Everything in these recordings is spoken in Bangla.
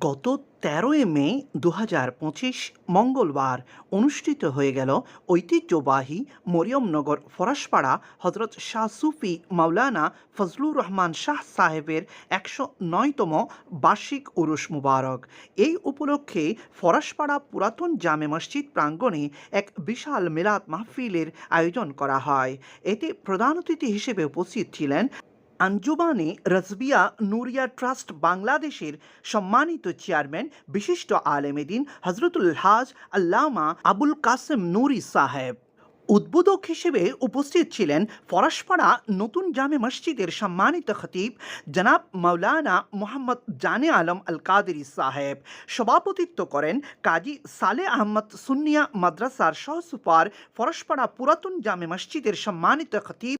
গত তেরোই মে দু হাজার পঁচিশ মঙ্গলবার অনুষ্ঠিত হয়ে গেল ঐতিহ্যবাহী মরিয়মনগর ফরাসপাড়া হজরত শাহ সুফি মাওলানা ফজলুর রহমান শাহ সাহেবের একশো নয়তম বার্ষিক উরুস মুবারক। এই উপলক্ষে ফরাসপাড়া পুরাতন জামে মসজিদ প্রাঙ্গণে এক বিশাল মিলাদ মাহফিলের আয়োজন করা হয়। এতে প্রধান অতিথি হিসেবে উপস্থিত ছিলেন আঞ্জুমানে রজবিয়া নুরিয়া ট্রাস্ট বাংলাদেশের সম্মানিত চেয়ারম্যান, বিশিষ্ট আলেমেদিন হজরতুল হাজ আল্লামা আবুল কাসেম নুরি সাহেব। উদ্বোধক হিসেবে উপস্থিত ছিলেন ফরাসপাড়া নতুন জামে মসজিদের সম্মানিত খতিব জনাব মাওলানা মোহাম্মদ জানে আলম আল কাদেরি সাহেব। সভাপতিত্ব করেন কাজী সালে আহমদ সুন্নিয়া মাদ্রাসার সহসুপার ফরাসপাড়া পুরাতন জামে মসজিদের সম্মানিত খতিব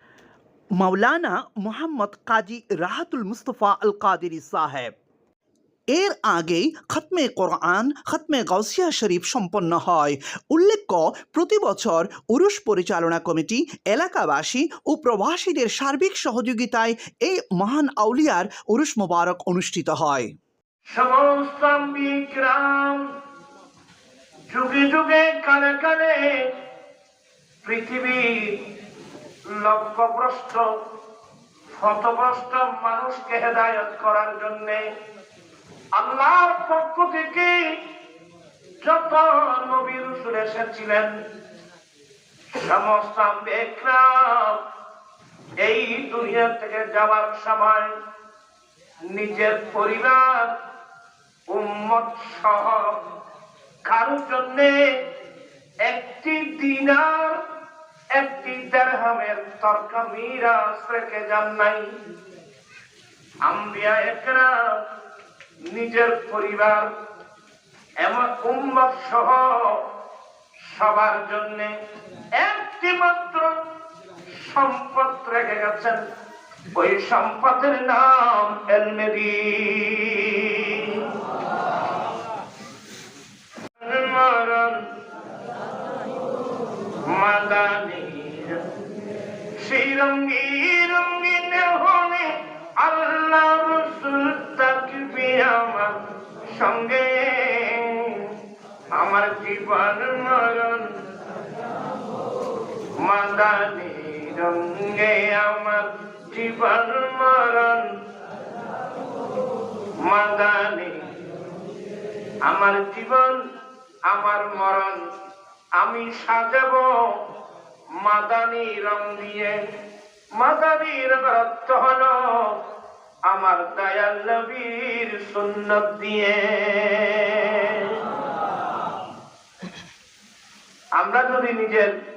মাওলানা মোহাম্মদ কাজী রাহাতুল মুস্তফা আল কাদেরি সাহেব। এর আগেই খতমে কোরআন, খতমে গাউসিয়া শরীফ সম্পন্ন হয়। উল্লেখ্য, প্রতি বছর উরুস পরিচালনা কমিটি এলাকাবাসী ও প্রবাসীদের সার্বিক সহযোগিতায় এই মহান আউলিয়ার উরুস মোবারক অনুষ্ঠিত হয়। লক্ষ্যভ্রষ্ট শতভ্রষ্ট মানুষকে হেদায়ত করার জন্য আল্লাহর পক্ষ থেকে যত নবী রসুল এসেছিলেন, সমস্ত এই দুনিয়া থেকে যাওয়ার সময় নিজের পরিবার, উম্মত সহ কারোর জন্যে একটি দিনার একটি তর্ক মিরাজ রেখে যান নাই আম্বিয়া একরা নিজের পরিবার এমন উম্মত সহ সবার জন্য একটি মাত্র সম্পদ রেখে গেছেন। ওই সম্পদের নাম মরণ মাদানি। সেই রঙ্গি রঙ্গিন হলে আল্লাহ রসুল তাকবি আমার সঙ্গে। আমার জীবন মরণ মাদানি রঙ্গে আমার জীবন মরণ মাদানি। আমার জীবন, আমার মরণ আমি সাজাবো। মাদানি রং দিয়ে, মাদানি রঙের অর্থ হল আমার দয়াল নবীর সুন্নত দিয়ে। আমরা যদি নিজের